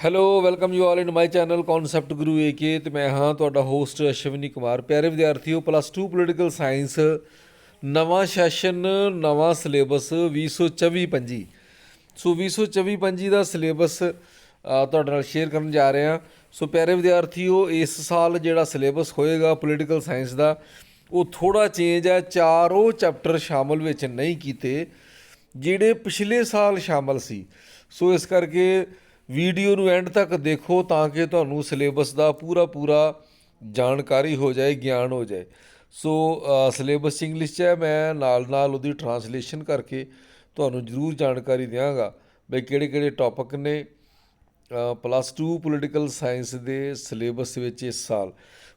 Hello welcome you all in my channel concept Guru AK ਤੇ ਮੈਂ ਹਾਂ ਤੁਹਾਡਾ ਹੋਸਟ ਅਸ਼ਵਨੀ ਕੁਮਾਰ। ਪਿਆਰੇ ਵਿਦਿਆਰਥੀਓ ਪਲੱਸ 2 ਪੋਲੀਟੀਕਲ ਸਾਇੰਸ ਨਵਾਂ ਸੈਸ਼ਨ ਨਵਾਂ ਸਿਲੇਬਸ 2024-25 ਸੋ 2024-25 ਦਾ ਸਿਲੇਬਸ ਤੁਹਾਡੇ ਨਾਲ ਸ਼ੇਅਰ ਕਰਨ ਜਾ ਰਹੇ। ਹਾਂ ਸੋ ਪਿਆਰੇ ਵਿਦਿਆਰਥੀਓ, ਇਸ ਸਾਲ ਜਿਹੜਾ ਸਿਲੇਬਸ ਹੋਏਗਾ ਪੋਲੀਟੀਕਲ ਸਾਇੰਸ ਦਾ, ਉਹ ਥੋੜਾ ਚੇਂਜ ਹੈ। ਚਾਰ ਉਹ ਚੈਪਟਰ ਸ਼ਾਮਲ ਵਿੱਚ ਨਹੀਂ ਕੀਤੇ, ਜਿਹੜੇ ਪਿਛਲੇ ਸਾਲ ਸ਼ਾਮਲ ਸੀ। ਸੋ ਇਸ ਕਰਕੇ ਵੀਡੀਓ ਨੂੰ ਐਂਡ ਤੱਕ ਦੇਖੋ ਤਾਂ ਕਿ ਤੁਹਾਨੂੰ ਸਿਲੇਬਸ ਦਾ ਪੂਰਾ ਪੂਰਾ ਜਾਣਕਾਰੀ ਹੋ ਜਾਏ, ਗਿਆਨ ਹੋ ਜਾਏ। ਸੋ ਸਿਲੇਬਸ ਇੰਗਲਿਸ਼ 'ਚ ਹੈ, ਮੈਂ ਨਾਲ ਨਾਲ ਉਹਦੀ ਟਰਾਂਸਲੇਸ਼ਨ ਕਰਕੇ ਤੁਹਾਨੂੰ ਜ਼ਰੂਰ ਜਾਣਕਾਰੀ ਦਿਆਂਗਾ ਬਈ ਕਿਹੜੇ ਕਿਹੜੇ ਟੌਪਿਕ ਨੇ ਪਲੱਸ 2 ਪੋਲੀਟੀਕਲ ਸਾਇੰਸ ਦੇ ਸਿਲੇਬਸ ਵਿੱਚ ਇਸ ਸਾਲ।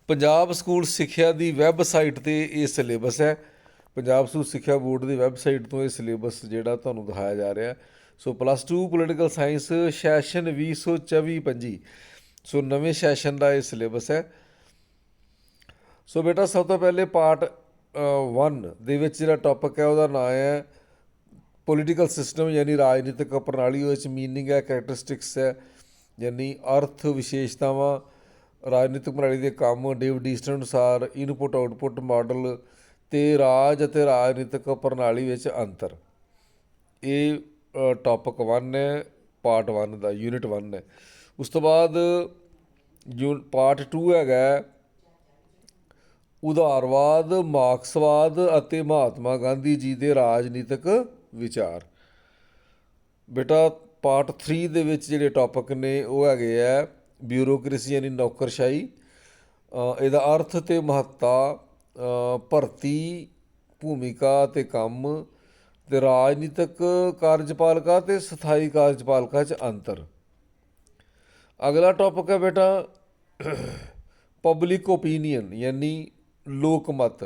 ਪੰਜਾਬ ਸਕੂਲ ਸਿੱਖਿਆ ਦੀ ਵੈਬਸਾਈਟ ਤੇ ਇਹ ਸਿਲੇਬਸ ਹੈ। ਪੰਜਾਬ ਸਕੂਲ ਸਿੱਖਿਆ ਬੋਰਡ ਦੀ ਵੈਬਸਾਈਟ ਤੋਂ ਇਹ ਸਿਲੇਬਸ ਜਿਹੜਾ ਤੁਹਾਨੂੰ ਦਿਖਾਇਆ ਜਾ ਰਿਹਾ। So plus 2 political science session 2024-25 so ਨਵੇਂ ਸੈਸ਼ਨ ਦਾ ਇਹ ਸਿਲੇਬਸ ਹੈ। ਸੋ ਬੇਟਾ, ਸਭ ਤੋਂ ਪਹਿਲੇ ਪਾਰਟ 1 ਦੇ ਵਿੱਚ ਜਿਹੜਾ ਟੌਪਿਕ ਹੈ, ਉਹਦਾ ਨਾਮ ਹੈ ਪੋਲੀਟੀਕਲ ਸਿਸਟਮ ਯਾਨੀ ਰਾਜਨੀਤਿਕ ਪ੍ਰਣਾਲੀ, ਉਹਦੇ ਵਿੱਚ ਮੀਨਿੰਗ ਹੈ ਕੈਰੈਕਟਰਿਸਟਿਕਸ ਹੈ, ਯਾਨੀ ਅਰਥ ਵਿਸ਼ੇਸ਼ਤਾਵਾਂ, ਰਾਜਨੀਤਿਕ ਪ੍ਰਣਾਲੀ ਦੇ ਕੰਮ ਡੇਵਿਡ ਈਸਟਨ ਅਨੁਸਾਰ ਇਨਪੁਟ ਆਉਟਪੁੱਟ ਮਾਡਲ ਤੇ ਰਾਜ ਅਤੇ ਰਾਜਨੀਤਿਕ ਪ੍ਰਣਾਲੀ ਵਿੱਚ ਅੰਤਰ। ਇਹ ਟੌਪਿਕ 1 ਹੈ ਪਾਰਟ 1 ਦਾ ਯੂਨਿਟ 1 ਹੈ ਉਸ ਤੋਂ ਬਾਅਦ ਯੂ ਪਾਰਟ 2 ਹੈਗਾ ਉਦਾਰਵਾਦ ਮਾਰਕਸਵਾਦ ਅਤੇ ਮਹਾਤਮਾ ਗਾਂਧੀ ਜੀ ਦੇ ਰਾਜਨੀਤਿਕ ਵਿਚਾਰ। ਬੇਟਾ ਪਾਰਟ 3 ਦੇ ਵਿੱਚ ਜਿਹੜੇ ਟੌਪਿਕ ਨੇ, ਉਹ ਹੈਗੇ ਆ ਬਿਊਰੋਕ੍ਰੇਸੀ ਯਾਨੀ ਨੌਕਰਸ਼ਾਹੀ। ਇਹਦਾ ਅਰਥ ਤੇ ਮਹੱਤਤਾ ਭਰਤੀ, ਭੂਮਿਕਾ ਤੇ ਕੰਮ ਤੇ ਰਾਜਨੀਤਿਕ ਕਾਰਜਪਾਲਿਕਾ ਤੇ ਸਥਾਈ ਕਾਰਜਪਾਲਿਕਾ 'ਚ ਅੰਤਰ। ਅਗਲਾ ਟੌਪਿਕ ਹੈ ਬੇਟਾ ਪਬਲਿਕ ਓਪੀਨੀਅਨ ਯਾਨੀ ਲੋਕ ਮਤ।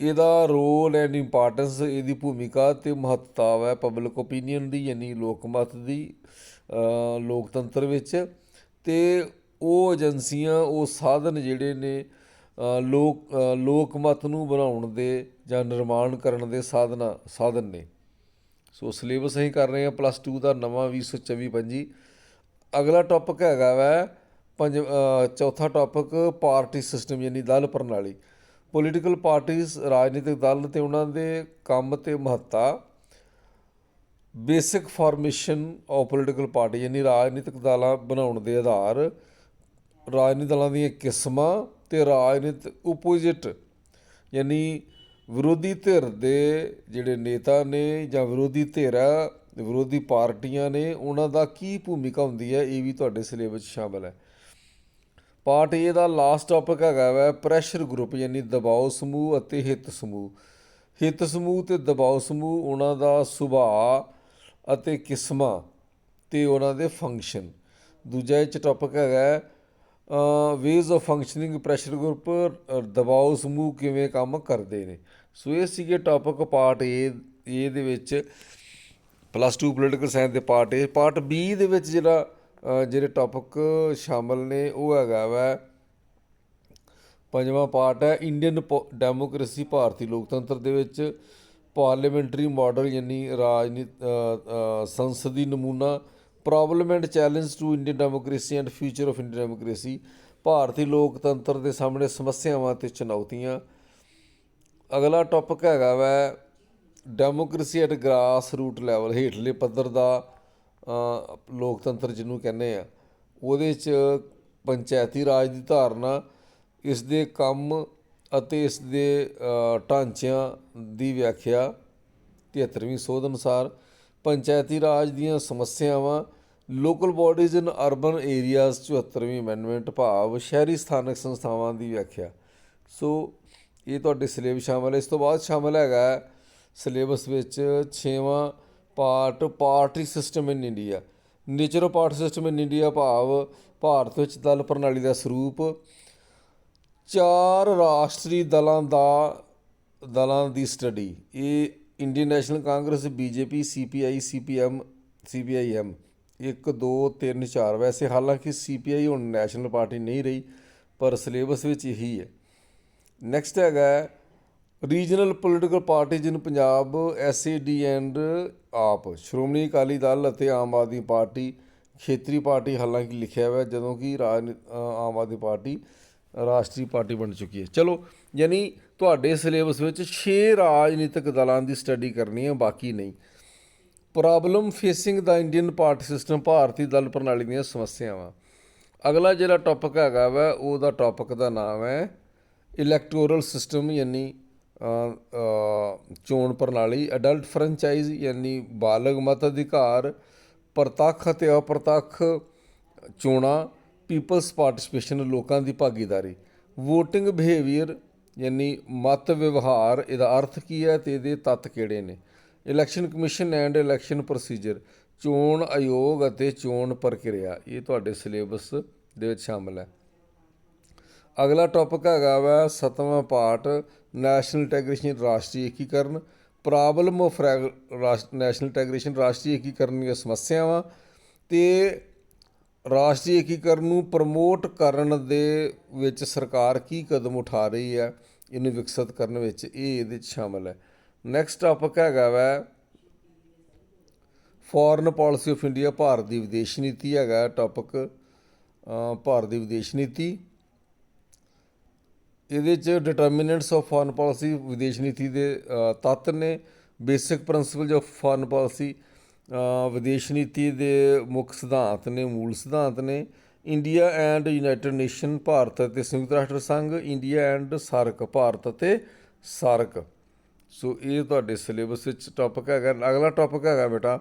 ਇਹਦਾ ਰੋਲ ਐਂਡ ਇੰਪੋਰਟੈਂਸ ਇਹਦੀ ਭੂਮਿਕਾ ਤੇ ਮਹੱਤਤਾ ਹੈ ਪਬਲਿਕ ਓਪੀਨੀਅਨ ਦੀ ਯਾਨੀ ਲੋਕ ਮਤ ਦੀ ਲੋਕਤੰਤਰ ਵਿੱਚ। ਤੇ ਉਹ ਏਜੰਸੀਆਂ, ਉਹ ਸਾਧਨ ਜਿਹੜੇ ਨੇ ਲੋਕ ਲੋਕ ਮਤ ਨੂੰ ਬਣਾਉਣ ਦੇ ਜਾਂ ਨਿਰਮਾਣ ਕਰਨ ਦੇ ਸਾਧਨਾ, ਸਾਧਨ ਨੇ। ਸੋ ਸਿਲੇਬਸ ਅਸੀਂ ਕਰ ਰਹੇ ਹਾਂ ਪਲੱਸ 2 ਦਾ ਨਵਾਂ 2024-25 ਅਗਲਾ ਟੌਪਿਕ ਹੈਗਾ ਵੈ ਪੰਜ ਚੌਥਾ ਟੌਪਿਕ ਪਾਰਟੀ ਸਿਸਟਮ ਯਾਨੀ ਦਲ ਪ੍ਰਣਾਲੀ। ਪੋਲੀਟੀਕਲ ਪਾਰਟੀਆਂ ਰਾਜਨੀਤਿਕ ਦਲ ਤੇ ਉਹਨਾਂ ਦੇ ਕੰਮ ਤੇ ਮਹੱਤਤਾ। Basic formation of political party ਯਾਨੀ ਰਾਜਨੀਤਿਕ ਦਲਾਂ ਬਣਾਉਣ ਦੇ ਆਧਾਰ। ਰਾਜਨੀਤਿਕ ਦਲਾਂ ਦੀਆਂ ਕਿਸਮਾਂ ਤੇ ਰਾਜਨੀਤਿਕ ਆਪੋਜੀਟ ਯਾਨੀ ਵਿਰੋਧੀ ਧਿਰ ਦੇ ਜਿਹੜੇ ਨੇਤਾ ਨੇ ਜਾਂ ਵਿਰੋਧੀ ਧਿਰ ਆ, ਵਿਰੋਧੀ ਪਾਰਟੀਆਂ ਨੇ, ਉਹਨਾਂ ਦਾ ਕੀ ਭੂਮਿਕਾ ਹੁੰਦੀ ਹੈ, ਇਹ ਵੀ ਤੁਹਾਡੇ ਸਿਲੇਬਸ ਸ਼ਾਮਲ ਹੈ। ਪਾਰਟ ਏ ਦਾ ਲਾਸਟ ਟਾਪਿਕ ਹੈਗਾ ਵੈ ਪ੍ਰੈਸ਼ਰ ਗਰੁੱਪ ਯਾਨੀ ਦਬਾਅ ਸਮੂਹ ਅਤੇ ਹਿੱਤ ਸਮੂਹ। ਹਿੱਤ ਸਮੂਹ ਤੇ ਦਬਾਅ ਸਮੂਹ, ਉਹਨਾਂ ਦਾ ਸੁਭਾਅ ਅਤੇ ਕਿਸਮਾਂ ਤੇ ਉਹਨਾਂ ਦੇ ਫੰਕਸ਼ਨ ਦੂਜਾ ਇਹ ਚ ਟਾਪਿਕ ਹੈਗਾ ways of functioning pressure group ਦਬਾਅ ਸਮੂਹ ਕਿਵੇਂ ਕੰਮ ਕਰਦੇ ਨੇ। ਸੋ ਇਹ ਸੀਗੇ ਟਾਪਿਕ ਪਾਰਟ ਏ ਏ ਦੇ ਵਿੱਚ। ਪਲੱਸ 2 ਪੋਲੀਟੀਕਲ ਸਾਇੰਸ ਦੇ ਪਾਰਟ ਏ ਪਾਰਟ ਬੀ ਦੇ ਵਿੱਚ ਜਿਹੜਾ ਜਿਹੜੇ ਟੌਪਿਕ ਸ਼ਾਮਲ ਨੇ, ਉਹ ਹੈਗਾ ਵਾ, ਪੰਜਵਾਂ ਪਾਰਟ ਹੈ ਇੰਡੀਅਨ ਡੈਮੋਕ੍ਰੇਸੀ ਭਾਰਤੀ ਲੋਕਤੰਤਰ ਦੇ ਵਿੱਚ। ਪਾਰਲੀਮੈਂਟਰੀ ਮਾਡਲ ਯਾਨੀ ਰਾਜਨੀਤ ਸੰਸਦੀ ਨਮੂਨਾ। Problem and challenge to Indian democracy and future of Indian democracy ਭਾਰਤੀ ਲੋਕਤੰਤਰ ਦੇ ਸਾਹਮਣੇ ਸਮੱਸਿਆਵਾਂ ਤੇ ਚੁਣੌਤੀਆਂ। ਅਗਲਾ ਟੌਪਿਕ ਹੈਗਾ ਵੈ democracy at grass root level ਹੇਠਲੇ ਪੱਧਰ ਦਾ ਲੋਕਤੰਤਰ ਜਿਹਨੂੰ ਕਹਿੰਦੇ ਆ। ਉਹਦੇ 'ਚ ਪੰਚਾਇਤੀ ਰਾਜ ਦੀ ਧਾਰਨਾ ਇਸ ਦੇ ਕੰਮ ਅਤੇ ਇਸ ਦੇ ਢਾਂਚਿਆਂ ਦੀ ਵਿਆਖਿਆ 73ਵੀਂ ਸੋਧ ਅਨੁਸਾਰ ਪੰਚਾਇਤੀ ਰਾਜ ਦੀਆਂ ਸਮੱਸਿਆਵਾਂ local bodies in urban areas 74ਵੀਂ amendment ਭਾਵ ਸ਼ਹਿਰੀ ਸਥਾਨਕ ਸੰਸਥਾਵਾਂ ਦੀ ਵਿਆਖਿਆ। ਸੋ ਇਹ ਤੁਹਾਡੇ ਸਿਲੇਬਸ ਸ਼ਾਮਲ ਹੈ। ਇਸ ਤੋਂ ਬਾਅਦ ਸ਼ਾਮਲ ਹੈਗਾ ਸਿਲੇਬਸ ਵਿੱਚ 6ਵਾਂ part party system in India nature of party system in India ਭਾਵ ਭਾਰਤ ਵਿੱਚ ਦਲ ਪ੍ਰਣਾਲੀ ਦਾ ਸਰੂਪ। ਚਾਰ ਰਾਸ਼ਟਰੀ ਦਲਾਂ ਦਾ, ਦਲਾਂ ਦੀ ਸਟੱਡੀ ਇਹ Indian National Congress, BJP, CPI, CPM, CPIM. 1 2 3 4 ਵੈਸੇ ਹਾਲਾਂਕਿ ਸੀਪੀਆਈ ਹੁਣ ਨੈਸ਼ਨਲ ਪਾਰਟੀ ਨਹੀਂ ਰਹੀ, ਪਰ ਸਿਲੇਬਸ ਵਿੱਚ ਇਹੀ ਹੈ। ਨੈਕਸਟ ਹੈਗਾ regional political parties in Punjab SAD and AAP, Shiromani Akali Dal ਅਤੇ ਆਮ ਆਦਮੀ ਪਾਰਟੀ, ਖੇਤਰੀ ਪਾਰਟੀ ਹਾਲਾਂਕਿ ਲਿਖਿਆ ਹੋਇਆ, ਜਦੋਂ ਕਿ ਰਾਜ ਆਮ ਆਦਮੀ ਪਾਰਟੀ ਰਾਸ਼ਟਰੀ ਪਾਰਟੀ ਬਣ ਚੁੱਕੀ ਹੈ। ਚਲੋ, ਯਾਨੀ ਤੁਹਾਡੇ ਸਿਲੇਬਸ ਵਿੱਚ 6 ਰਾਜਨੀਤਿਕ ਦਲਾਂ ਦੀ ਸਟੱਡੀ ਕਰਨੀ ਹੈ, ਬਾਕੀ ਨਹੀਂ। Problem facing the Indian party system, ਭਾਰਤੀ ਦਲ ਪ੍ਰਣਾਲੀ ਦੀਆਂ ਸਮੱਸਿਆਵਾਂ। ਅਗਲਾ ਜਿਹੜਾ ਟੌਪਿਕ ਹੈਗਾ ਵਾ, ਉਹਦਾ ਟੌਪਿਕ ਦਾ ਨਾਮ ਹੈ ਇਲੈਕਟੋਰਲ ਸਿਸਟਮ, ਯਾਨੀ ਚੋਣ ਪ੍ਰਣਾਲੀ, ਅਡਲਟ ਫਰੈਂਚਾਈਜ਼, ਯਾਨੀ ਬਾਲਗ ਮਤ ਅਧਿਕਾਰ, ਪ੍ਰਤੱਖ ਅਤੇ ਅਪ੍ਰਤੱਖ ਚੋਣਾਂ ਪੀਪਲਸ ਪਾਰਟਿਸਪੇਸ਼ਨ, ਲੋਕਾਂ ਦੀ ਭਾਗੀਦਾਰੀ। VOTING ਬਿਹੇਵੀਅਰ ਯਾਨੀ ਮਤ ਵਿਵਹਾਰ, ਇਹਦਾ ਅਰਥ ਕੀ ਹੈ ਤੇ ਇਹਦੇ ਤੱਤ ਕਿਹੜੇ ਨੇ? Election commission and election procedure ਚੋਣ ਆਯੋਗ ਅਤੇ ਚੋਣ ਪ੍ਰਕਿਰਿਆ, ਇਹ ਤੁਹਾਡੇ ਸਿਲੇਬਸ ਦੇ ਵਿੱਚ ਸ਼ਾਮਲ ਹੈ। ਅਗਲਾ ਟੌਪਿਕ ਹੈਗਾ ਵਾ ਸਤਵਾਂ ਪਾਠ ਨੈਸ਼ਨਲ ਇੰਟੈਗ੍ਰੇਸ਼ਨ ਰਾਸ਼ਟਰੀ ਏਕੀਕਰਨ। ਪ੍ਰੋਬਲਮ ਆਫ ਨੈਸ਼ਨਲ ਇੰਟੈਗ੍ਰੇਸ਼ਨ ਰਾਸ਼ਟਰੀ ਏਕੀਕਰਨ ਦੀਆਂ ਸਮੱਸਿਆਵਾਂ ਤੇ ਰਾਸ਼ਟਰੀ ਏਕੀਕਰਨ ਨੂੰ ਪ੍ਰਮੋਟ ਕਰਨ ਦੇ ਵਿੱਚ ਸਰਕਾਰ ਕੀ ਕਦਮ ਉਠਾ ਰਹੀ ਹੈ, ਇਹਨੂੰ ਵਿਕਸਿਤ ਕਰਨ ਵਿੱਚ ਇਹ ਇਹਦੇ ਵਿੱਚ ਸ਼ਾਮਲ ਹੈ। ਨੈਕਸਟ ਟੌਪਿਕ ਹੈਗਾ ਵਾ ਫੋਰਨ ਪਾਲਿਸੀ ਆਫ ਇੰਡੀਆ ਭਾਰਤ ਦੀ ਵਿਦੇਸ਼ ਨੀਤੀ ਹੈਗਾ ਟੌਪਿਕ ਭਾਰਤ ਦੀ ਵਿਦੇਸ਼ ਨੀਤੀ। ਇਹਦੇ ਚ ਡਿਟਰਮੀਨੈਂਟਸ ਆਫ ਫੋਰਨ ਪਾਲਿਸੀ ਵਿਦੇਸ਼ ਨੀਤੀ ਦੇ ਤੱਤ ਨੇ basic principles of foreign policy ਵਿਦੇਸ਼ ਨੀਤੀ ਦੇ ਮੁੱਖ ਸਿਧਾਂਤ ਨੇ ਮੂਲ ਸਿਧਾਂਤ ਨੇ India and United Nation Bharat ਅਤੇ ਸੰਯੁਕਤ ਰਾਸ਼ਟਰ ਸੰਘ ਇੰਡੀਆ ਐਂਡ ਸਾਰਕ ਭਾਰਤ ਅਤੇ ਸਾਰਕ। ਸੋ ਇਹ ਤੁਹਾਡੇ ਸਿਲੇਬਸ ਵਿੱਚ ਟੌਪਿਕ ਹੈਗਾ। ਅਗਲਾ ਟੌਪਿਕ ਹੈਗਾ ਬੇਟਾ।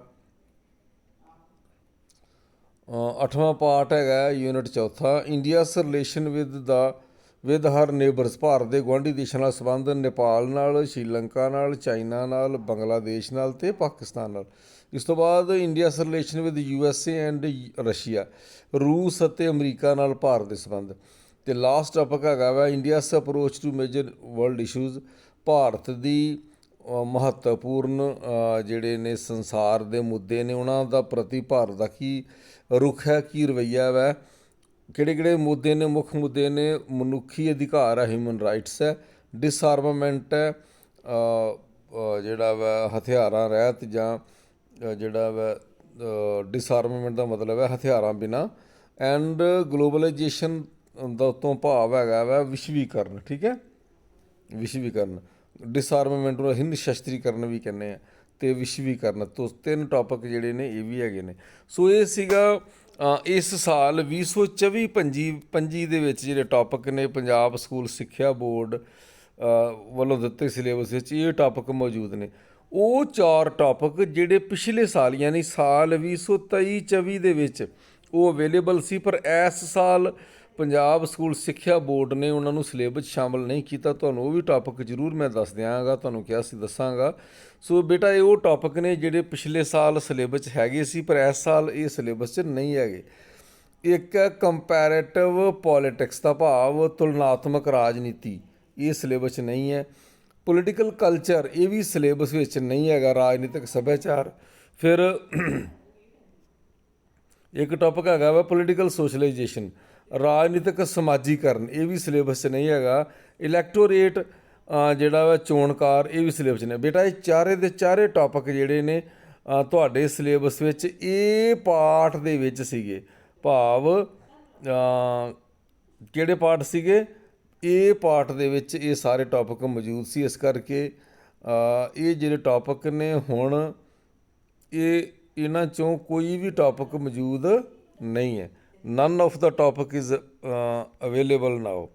ਅ, ਅੱਠਵਾਂ ਪਾਰਟ ਹੈਗਾ ਯੂਨਿਟ ਚੌਥਾ। India's relation with the with her neighbours Bharat ਦੇ ਗੁਆਂਢੀ ਦੇਸ਼ਾਂ ਨਾਲ ਸੰਬੰਧ ਨੇਪਾਲ ਨਾਲ ਸ਼੍ਰੀਲੰਕਾ ਨਾਲ ਚਾਈਨਾ ਨਾਲ ਬੰਗਲਾਦੇਸ਼ ਨਾਲ ਤੇ ਪਾਕਿਸਤਾਨ ਨਾਲ। ਇਸ ਤੋਂ ਬਾਅਦ India's relation with U S A and Russia ਰੂਸ ਅਤੇ ਅਮਰੀਕਾ ਨਾਲ ਭਾਰਤ ਦੇ ਸੰਬੰਧ। ਤੇ ਲਾਸਟ ਟੌਪਿਕ ਹੈਗਾ ਵਾ India's approach to major world issues Bharat ਦੀ ਮਹੱਤਵਪੂਰਨ ਜਿਹੜੇ ਨੇ ਸੰਸਾਰ ਦੇ ਮੁੱਦੇ ਨੇ, ਉਹਨਾਂ ਦਾ ਪ੍ਰਤੀ ਭਾਰਤ ਦਾ ਕੀ ਰੁਖ ਹੈ, ਕੀ ਰਵੱਈਆ ਵੈ ਕਿਹੜੇ ਕਿਹੜੇ ਮੁੱਦੇ ਨੇ, ਮੁੱਖ ਮੁੱਦੇ ਨੇ, ਮਨੁੱਖੀ ਅਧਿਕਾਰ ਹੈ ਹਿਊਮਨ ਰਾਈਟਸ ਹੈ ਡਿਸਆਰਮਮੈਂਟ ਹੈ ਜਿਹੜਾ ਵਾ ਹਥਿਆਰਾਂ ਰਹਿਤ ਜਾਂ ਜਿਹੜਾ ਵਾ ਡਿਸਆਰਮਮੈਂਟ ਦਾ ਮਤਲਬ ਹੈ ਹਥਿਆਰਾਂ ਬਿਨਾ। ਐਂਡ ਗਲੋਬਲਾਈਜੇਸ਼ਨ ਦਾ ਤੋਂ ਭਾਵ ਹੈਗਾ ਵਾ ਵਿਸ਼ਵੀਕਰਨ, ਠੀਕ ਹੈ? ਵਿਸ਼ਵੀਕਰਨ। ਡਿਸਆਰਮਮੈਂਟ ਨੂੰ ਹਿੰਦ ਸ਼ਸਤਰੀਕਰਨ ਵੀ ਕਹਿੰਦੇ ਆ ਤੇ ਵਿਸ਼ਵੀਕਰਨ। ਤੋਂ ਤਿੰਨ ਟੌਪਿਕ ਜਿਹੜੇ ਨੇ ਇਹ ਵੀ ਹੈਗੇ ਨੇ। ਸੋ ਇਹ ਸੀਗਾ ਇਸ ਸਾਲ 2024 ਪੰਜੀ ਪੰਜੀ ਦੇ ਵਿੱਚ ਜਿਹੜੇ ਟੌਪਿਕ ਨੇ ਪੰਜਾਬ ਸਕੂਲ ਸਿੱਖਿਆ ਬੋਰਡ ਵੱਲੋਂ ਦਿੱਤੇ ਸਿਲੇਬਸ ਵਿੱਚ ਇਹ ਟੌਪਿਕ ਮੌਜੂਦ ਨੇ। ਉਹ ਚਾਰ ਟੌਪਿਕ ਜਿਹੜੇ ਪਿਛਲੇ ਸਾਲ, ਯਾਨੀ ਸਾਲ 2023 24 ਦੇ ਵਿੱਚ ਉਹ ਅਵੇਲੇਬਲ ਸੀ, ਪਰ ਇਸ ਸਾਲ ਪੰਜਾਬ ਸਕੂਲ ਸਿੱਖਿਆ ਬੋਰਡ ਨੇ ਉਹਨਾਂ ਨੂੰ ਸਿਲੇਬਸ ਸ਼ਾਮਲ ਨਹੀਂ ਕੀਤਾ। ਤੁਹਾਨੂੰ ਉਹ ਵੀ ਟੌਪਿਕ ਜ਼ਰੂਰ ਮੈਂ ਦੱਸ ਦਿਆਂਗਾ, ਤੁਹਾਨੂੰ ਕਿਹਾ ਸੀ ਦੱਸਾਂਗਾ। ਸੋ ਬੇਟਾ, ਇਹ ਉਹ ਟੌਪਿਕ ਨੇ ਜਿਹੜੇ ਪਿਛਲੇ ਸਾਲ ਸਿਲੇਬਸ 'ਚ ਹੈਗੇ ਸੀ, ਪਰ ਇਸ ਸਾਲ ਇਹ ਸਿਲੇਬਸ 'ਚ ਨਹੀਂ ਹੈਗੇ। ਇੱਕ ਹੈ ਕੰਪੈਰੀਟਿਵ ਪੋਲਿਟਿਕਸ ਦਾ ਭਾਵ, ਤੁਲਨਾਤਮਕ ਰਾਜਨੀਤੀ। ਇਹ ਸਿਲੇਬਸ 'ਚ ਨਹੀਂ ਹੈ। ਪੋਲੀਟੀਕਲ ਕਲਚਰ ਇਹ ਵੀ ਸਿਲੇਬਸ ਵਿੱਚ ਨਹੀਂ ਹੈਗਾ, ਰਾਜਨੀਤਿਕ ਸੱਭਿਆਚਾਰ। ਫਿਰ ਇੱਕ ਟੌਪਿਕ ਹੈਗਾ ਵਾ ਪੋਲੀਟੀਕਲ ਸੋਸ਼ਲਾਈਜੇਸ਼ਨ ਰਾਜਨੀਤਿਕ ਸਮਾਜੀਕਰਨ, ਇਹ ਵੀ ਸਿਲੇਬਸ 'ਚ ਨਹੀਂ ਹੈਗਾ। ਇਲੈਕਟੋਰੇਟ ਜਿਹੜਾ ਵਾ ਚੋਣਕਾਰ, ਇਹ ਵੀ ਸਿਲੇਬਸ 'ਚ ਨੇ ਬੇਟਾ, ਇਹ ਚਾਰੇ ਦੇ ਚਾਰੇ ਟੌਪਿਕ ਜਿਹੜੇ ਨੇ ਤੁਹਾਡੇ ਸਿਲੇਬਸ ਵਿੱਚ ਇਹ ਪਾਠ ਦੇ ਵਿੱਚ ਸੀਗੇ। ਭਾਵ ਕਿਹੜੇ ਪਾਠ ਸੀਗੇ? ਇਹ ਪਾਠ ਦੇ ਵਿੱਚ ਇਹ ਸਾਰੇ ਟੌਪਿਕ ਮੌਜੂਦ ਸੀ, ਇਸ ਕਰਕੇ ਇਹ ਜਿਹੜੇ ਟੌਪਿਕ ਨੇ ਹੁਣ, ਇਹ ਇਹਨਾਂ ਚੋਂ ਕੋਈ ਵੀ ਟੌਪਿਕ ਮੌਜੂਦ ਨਹੀਂ ਹੈ। None of the topic is available now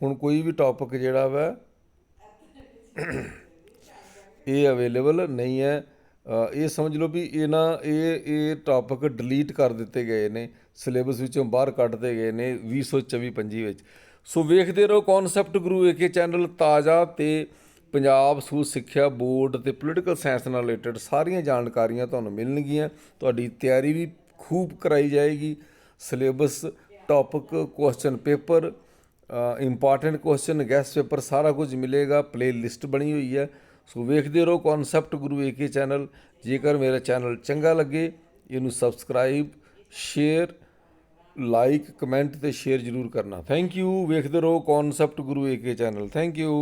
ਹੁਣ ਕੋਈ ਵੀ ਟੌਪਿਕ ਜਿਹੜਾ ਵਾ, ਇਹ ਅਵੇਲੇਬਲ ਨਹੀਂ ਹੈ। ਇਹ ਸਮਝ ਲਓ ਵੀ ਇਹਨਾਂ, ਇਹ ਇਹ ਟੌਪਿਕ ਡਿਲੀਟ ਕਰ ਦਿੱਤੇ ਗਏ ਨੇ ਸਿਲੇਬਸ ਵਿੱਚੋਂ ਬਾਹਰ ਕੱਢ ਦਿੱਤੇ ਗਏ ਨੇ 2024 25 ਵਿੱਚ। ਸੋ ਵੇਖਦੇ ਰਹੋ ਕਨਸੈਪਟ ਗੁਰੂ ਏਕੇ ਚੈਨਲ ਤਾਜ਼ਾ ਤੇ ਪੰਜਾਬ ਸਕੂਲ ਸਿੱਖਿਆ ਬੋਰਡ ਤੇ ਪੋਲੀਟੀਕਲ ਸਾਇੰਸ ਨਾਲ ਰਿਲੇਟਡ ਸਾਰੀਆਂ ਜਾਣਕਾਰੀਆਂ ਤੁਹਾਨੂੰ ਮਿਲਣਗੀਆਂ। ਤੁਹਾਡੀ ਤਿਆਰੀ ਵੀ ਖੂਬ ਕਰਾਈ ਜਾਏਗੀ। Syllabus topic question paper important question guess paper ਸਾਰਾ ਕੁਝ ਮਿਲੇਗਾ। ਪਲੇ ਲਿਸਟ ਬਣੀ ਹੋਈ ਹੈ। ਸੋ ਵੇਖਦੇ ਰਹੋ ਕਨਸੈਪਟ ਗੁਰੂ ਏਕੇ ਚੈਨਲ ਜੇਕਰ ਮੇਰਾ ਚੈਨਲ ਚੰਗਾ ਲੱਗੇ, ਇਹਨੂੰ ਸਬਸਕ੍ਰਾਈਬ ਸ਼ੇਅਰ ਲਾਈਕ ਕਮੈਂਟ ਤੇ ਸ਼ੇਅਰ ਜ਼ਰੂਰ ਕਰਨਾ। ਥੈਂਕ ਯੂ ਵੇਖਦੇ ਰਹੋ concept Guru AK channel thank you